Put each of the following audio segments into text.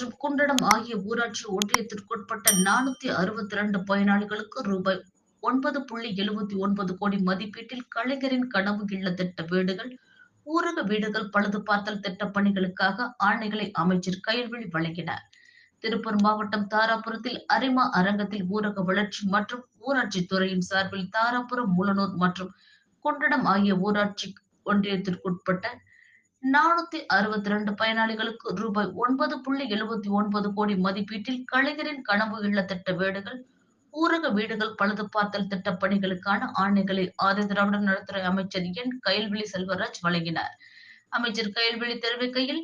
மற்றும் குண்டடம் ஆகிய ஊராட்சி ஒன்றியத்திற்குட்பட்ட நானூத்தி அறுபத்தி இரண்டு பயனாளிகளுக்கு ரூபாய் ஒன்பது புள்ளி எழுபத்தி ஒன்பது கோடி மதிப்பீட்டில் கலைஞரின் கனவு இல்ல திட்ட வீடுகள் ஊரக வீடுகள் பழுது பார்த்தல் திட்ட பணிகளுக்காக ஆணைகளை அமைச்சர் கையல்வெளி வழங்கினார். திருப்பூர் மாவட்டம் தாராபுரத்தில் அரிமா அரங்கத்தில் ஊரக வளர்ச்சி மற்றும் ஊராட்சி துறையின் சார்பில் தாராபுரம் மூலனூர் மற்றும் குண்டடம் ஆகிய ஊராட்சி ஒன்றியத்திற்குட்பட்ட நானூத்தி அறுபத்தி ரெண்டு பயனாளிகளுக்கு ரூபாய் ஒன்பது புள்ளி எழுபத்தி ஒன்பது கோடி மதிப்பீட்டில் கலைஞரின் கனவு இல்ல திட்ட வீடுகள் ஊரக வீடுகள் பழுது பார்த்தல் திட்ட பணிகளுக்கான ஆணைகளை ஆதி திராவிட நலத்துறை அமைச்சர் என் கயல்விழி செல்வராஜ் வழங்கினார். அமைச்சர் கயல்விழி தெரிவிக்கையில்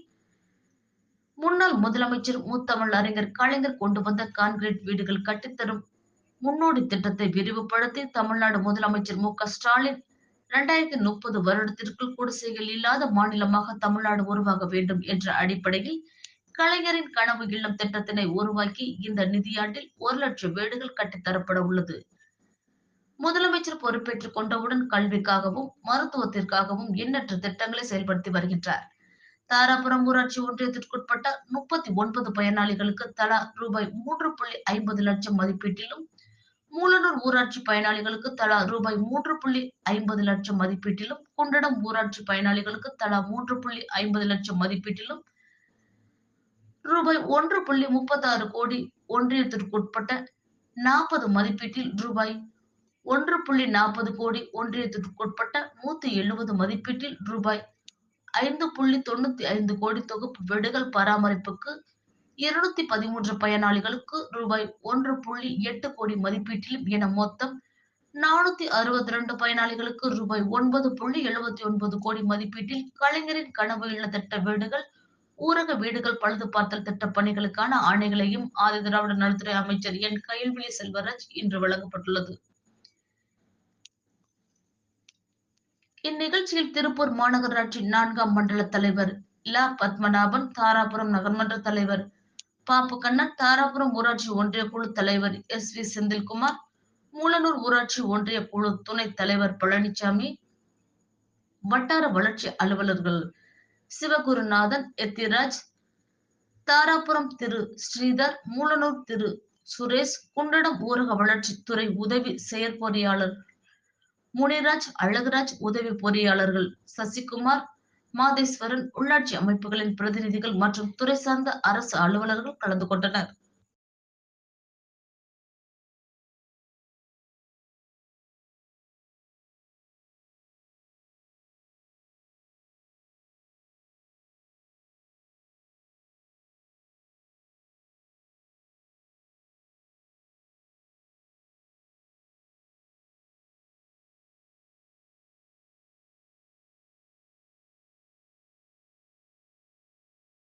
முன்னாள் முதலமைச்சர் முத்தமிழ் அறிஞர் கலைஞர் கொண்டு வந்த கான்கிரீட் வீடுகள் கட்டித்தரும் முன்னோடி திட்டத்தை விரிவுபடுத்தி தமிழ்நாடு முதலமைச்சர் மு க ஸ்டாலின் இரண்டாயிரத்தி முப்பது வருடத்திற்குள் குடிசைகள் இல்லாத மாநிலமாக தமிழ்நாடு உருவாக வேண்டும் என்ற அடிப்படையில் கலைஞரின் கனவு இல்லம் திட்டத்தினை உருவாக்கி இந்த நிதியாண்டில் ஒரு லட்சம் வீடுகள் கட்டித்தரப்பட உள்ளது. முதலமைச்சர் பொறுப்பேற்றுக் கொண்டவுடன் கல்விக்காகவும் மருத்துவத்திற்காகவும் எண்ணற்ற திட்டங்களை செயல்படுத்தி வருகின்றார். தாராபுரம் ஊராட்சி ஒன்றியத்திற்குட்பட்ட முப்பத்தி ஒன்பது பயனாளிகளுக்கு தலா ரூபாய் மூன்று புள்ளி ஐம்பது லட்சம் மதிப்பீட்டிலும் மூலனூர் ஊராட்சி பயனாளிகளுக்கு தலா ரூபாய் மூன்று புள்ளி ஐம்பது லட்சம் மதிப்பீட்டிலும் குண்டடம் ஊராட்சி பயனாளிகளுக்கு தலா மூன்று புள்ளி ஐம்பது லட்சம் மதிப்பீட்டிலும் ரூபாய் ஒன்று புள்ளி முப்பத்தாறு கோடி ஒன்றியத்திற்குட்பட்ட நாற்பது மதிப்பீட்டில் ரூபாய் ஒன்று புள்ளி நாற்பது கோடி ஒன்றியத்திற்குட்பட்ட நூத்தி எழுபது மதிப்பீட்டில் ரூபாய் ஐந்து புள்ளி தொண்ணூத்தி ஐந்து கோடி தொகுப்பு வீடுகள் பராமரிப்புக்கு இருநூத்தி பதிமூன்று பயனாளிகளுக்கு ரூபாய் ஒன்று புள்ளி எட்டு கோடி மதிப்பீட்டிலும் என மொத்தம் நானூத்தி அறுபத்தி ரெண்டு பயனாளிகளுக்கு ரூபாய் ஒன்பது புள்ளி எழுபத்தி ஒன்பது கோடி மதிப்பீட்டில் கலைஞரின் கனவு இல்ல திட்ட வீடுகள் ஊரக வீடுகள் பழுது பார்த்தல் திட்ட பணிகளுக்கான ஆணைகளையும் ஆதி திராவிட நலத்துறை அமைச்சர் என் கயல்விழி செல்வராஜ் இன்று வழங்கப்பட்டுள்ளது. இந்நிகழ்ச்சியில் திருப்பூர் மாநகராட்சி நான்காம் மண்டல தலைவர் லா பத்மநாபன் தாராபுரம் நகர்மன்ற தலைவர் பாப்பு கண்ணன் தாராபுரம் ஊராட்சி ஒன்றிய குழு தலைவர் எஸ் வி செந்தில்குமார் மூலனூர் ஊராட்சி ஒன்றிய குழு துணைத் தலைவர் பழனிசாமி வட்டார வளர்ச்சி அலுவலர்கள் சிவகுருநாதன் எத்திராஜ் தாராபுரம் திரு ஸ்ரீதர் மூலனூர் திரு சுரேஷ் குண்டடம் ஊரக வளர்ச்சித்துறை உதவி செயற்பொறியாளர் முனிராஜ் அழகுராஜ் உதவி பொறியாளர்கள் சசிகுமார் மாதேஸ்வரன் உள்ளாட்சி அமைப்புகளின் பிரதிநிதிகள் மற்றும் துறை சார்ந்த அரசு அலுவலர்கள் கலந்து கொண்டனர்.